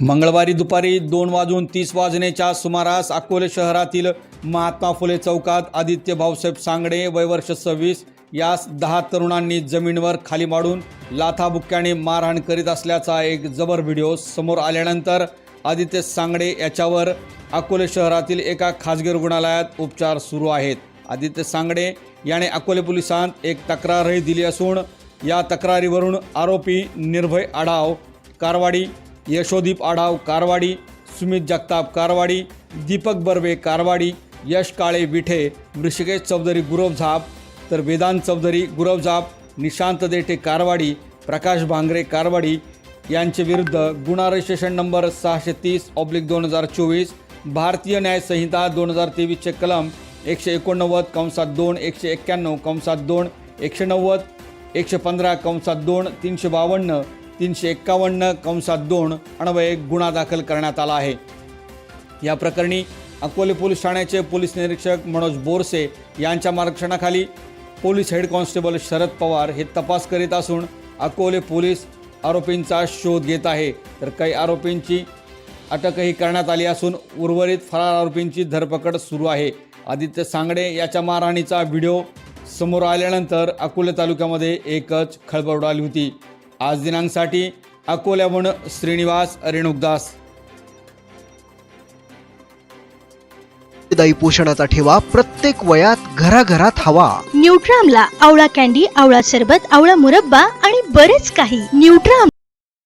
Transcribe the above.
मंगळवारी दुपारी दोन वाजून तीस वाजण्याच्या सुमारास अकोले शहरातील महात्मा फुले चौकात आदित्य भाऊसाहेब सांगडे वय वर्ष सव्वीस यास दहा तरुणांनी जमीनवर खाली माडून लाथाबुक्क्याने मारहाण करीत असल्याचा एक जबर व्हिडिओ समोर आल्यानंतर आदित्य सांगडे याच्यावर अकोले शहरातील एका खाजगी रुग्णालयात उपचार सुरू आहेत. आदित्य सांगडे याने अकोले पोलिसांत एक तक्रारही दिली असून या तक्रारीवरून आरोपी निर्भय आढाव कारवाडी यशोदीप आढाव कारवाडी सुमित जगताप कारवाडी दीपक बर्वे कारवाडी यश काळे विठे ऋषिकेश चौधरी गुरव झाप तर वेदांत चौधरी गुरव झाप निशांत देठे कारवाडी प्रकाश भांगरे कारवाडी यांचे विरुद्ध गुन्हा रजिस्ट्रेशन नंबर सहाशे तीस ऑब्लिक दोन हजार चोवीस भारतीय न्याय संहिता दोन हजार तेवीसचे कलम एकशे एकोणनव्वद कंसात दोन एकशे एक्क्याण्णव कंसात दोन एकशे नव्वद एकशे पंधरा कंसात दोन तीनशे बावन्न तीनशे एक्कावन्न कंसात दोन अन्वये गुन्हा दाखल करण्यात आला आहे. या प्रकरणी अकोले पोलीस ठाण्याचे पोलीस निरीक्षक मनोज बोरसे यांच्या मार्गदर्शनाखाली police head constable Sharad Pawar हे तपास करीत असून अकोले पोलीस आरोपींचा शोध घेत आहे. तर काही आरोपींची अटकही करण्यात आली असून उर्वरित फरार आरोपींची धरपकड सुरू आहे. आदित्य सांगडे याच्या मारहाणीचा व्हिडिओ समोर आल्यानंतर अकोले तालुक्यामध्ये एकच खळबळ उडाली होती. आज दिनांकसाठी अकोल्याहून श्रीनिवास रेणुकदास. दायी पोषणाचा ठेवा प्रत्येक वयात घराघरात हवा. न्यूट्रामला आवळा कॅन्डी आवळा सरबत आवळा मुरब्बा आणि बरेच काही. न्यूट्राम